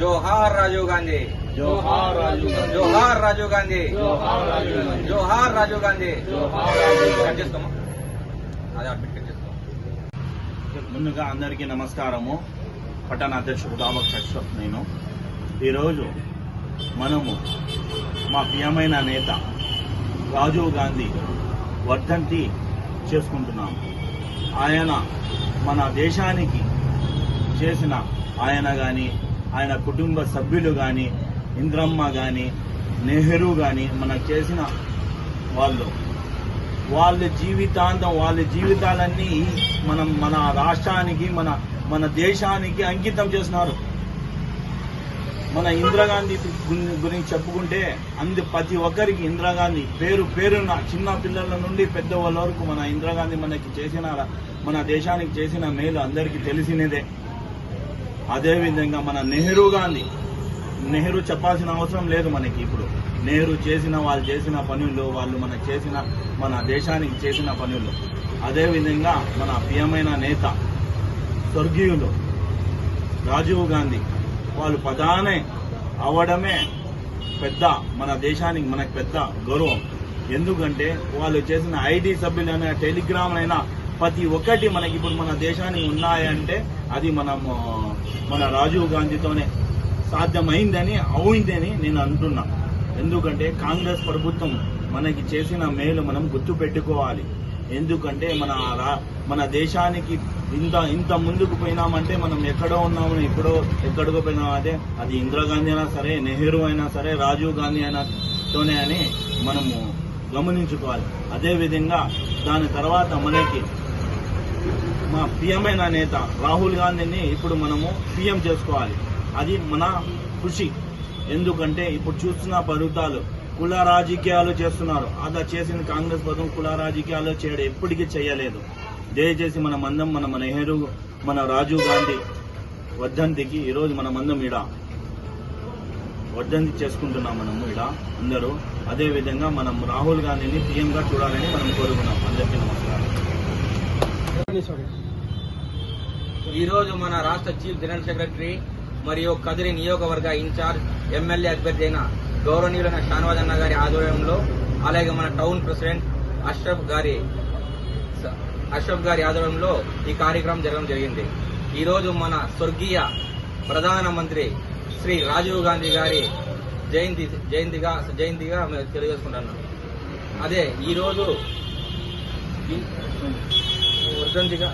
జోహార్ రాజీవ్ గాంధీ. జోహార్ రాజీవ్ గాంధీ. జోహార్ రాజీవ్ గాంధీ. జోహార్ రాజీవ్ గాంధీ. జోహార్ రాజీవ్ గాంధీ. కట్ గాంధీ. చేసుకోమా అదే అడ్మిట్ కట్ చేసుకో ముందుగా అందరికీ నమస్కారము. పట్టణ అధ్యక్షుడు దామక్ అష్రఫ్ నేను. ఈరోజు మనము మా ప్రియమైన నేత రాజీవ్ గాంధీ వర్ధంతి చేసుకుంటున్నాము ఆయన మన దేశానికి చేసిన ఆయన కానీ ఆయన కుటుంబ సభ్యులు కానీ ఇంద్రమ్మ కానీ నెహ్రూ కానీ మనకు చేసిన వాళ్ళు. వాళ్ళ జీవితాంతం వాళ్ళ జీవితాలన్నీ మనం మన రాష్ట్రానికి మన మన దేశానికి అంకితం చేసినారు. మన ఇందిరాగాంధీ గురించి చెప్పుకుంటే అందు ప్రతి ఒక్కరికి ఇందిరాగాంధీ పేరు పేరున చిన్న పిల్లల నుండి పెద్దవాళ్ళ వరకు మన ఇందిరాగాంధీ మనకి చేసిన మన దేశానికి చేసిన మేలు అందరికీ తెలిసినదే. అదేవిధంగా మన నెహ్రూ గాంధీ నెహ్రూ చెప్పాల్సిన అవసరం లేదు మనకి ఇప్పుడు. నెహ్రూ చేసిన వాళ్ళు చేసిన పనులు వాళ్ళు మన చేసిన మన దేశానికి చేసిన పనులు. అదేవిధంగా మన ప్రియమైన నేత స్వర్గీయులు రాజీవ్ గాంధీ వాళ్ళు ప్రధానే అవడమే పెద్ద మన దేశానికి మనకు పెద్ద గౌరవం. ఎందుకంటే వాళ్ళు చేసిన ఐటీ సభ్యులైన టెలిగ్రామ్ అయినా ప్రతి ఒక్కటి మనకి ఇప్పుడు మన దేశానికి ఉన్నాయంటే అది మనము మన రాజీవ్ గాంధీతోనే సాధ్యమైందని అయిందని నేను అంటున్నా. ఎందుకంటే కాంగ్రెస్ ప్రభుత్వం మనకి చేసిన మేలు మనం గుర్తు పెట్టుకోవాలి ఎందుకంటే మన రా- మన దేశానికి ఇంత ఇంత ముందుకు పోయినామంటే మనం ఎక్కడో ఉన్నామని ఎక్కడో ఎక్కడికో పోయినామంటే అది ఇందిరాగాంధీ అయినా సరే నెహ్రూ అయినా సరే రాజీవ్ గాంధీ అయినా తోనే అని మనము గమనించుకోవాలి. అదేవిధంగా దాని తర్వాత మనకి మా ప్రియమైన నేత రాహుల్ గాంధీని ఇప్పుడు మనము పిఎం చేసుకోవాలి. అది మన కృషి. ఎందుకంటే ఇప్పుడు చూస్తున్న పరుగుతాలు కుల రాజకీయాలు చేస్తున్నారు. అలా చేసిన కాంగ్రెస్ ప్రభుత్వం కుల రాజకీయాలు చేయడం ఎప్పటికీ చేయలేదు. దయచేసి మన మందం మన మన నెహ్రూ మన రాజీవ్ గాంధీ వర్ధంతికి ఈరోజు మన మందం ఇడ వర్ధంతి చేసుకుంటున్నాం మనము ఇడ అందరూ. అదేవిధంగా మనం రాహుల్ గాంధీని పీఎంగా చూడాలని మనం కోరుకున్నాం. అందరికీ నమస్కారం. ఈరోజు మన రాష్ట్ర చీఫ్ జనరల్ సెక్రటరీ మరియు కదిరి నియోగవర్గ ఇన్ఛార్జ్ ఎమ్మెల్యే అభ్యర్థి అయిన గౌరవనీయులైన షానవాజ్ అన్న గారి ఆధ్వర్యంలో అలాగే మన టౌన్ ప్రెసిడెంట్ అష్రఫ్ గారి అష్రఫ్ గారి ఆధ్వర్యంలో ఈ కార్యక్రమం జరగడం జరిగింది. ఈరోజు మన స్వర్గీయ ప్రధానమంత్రి శ్రీ రాజీవ్ గాంధీ గారి జయంతి జయంతిగా జయంతిగా మేము తెలియజేసుకుంటున్నాం. అదే ఈరోజు dan juga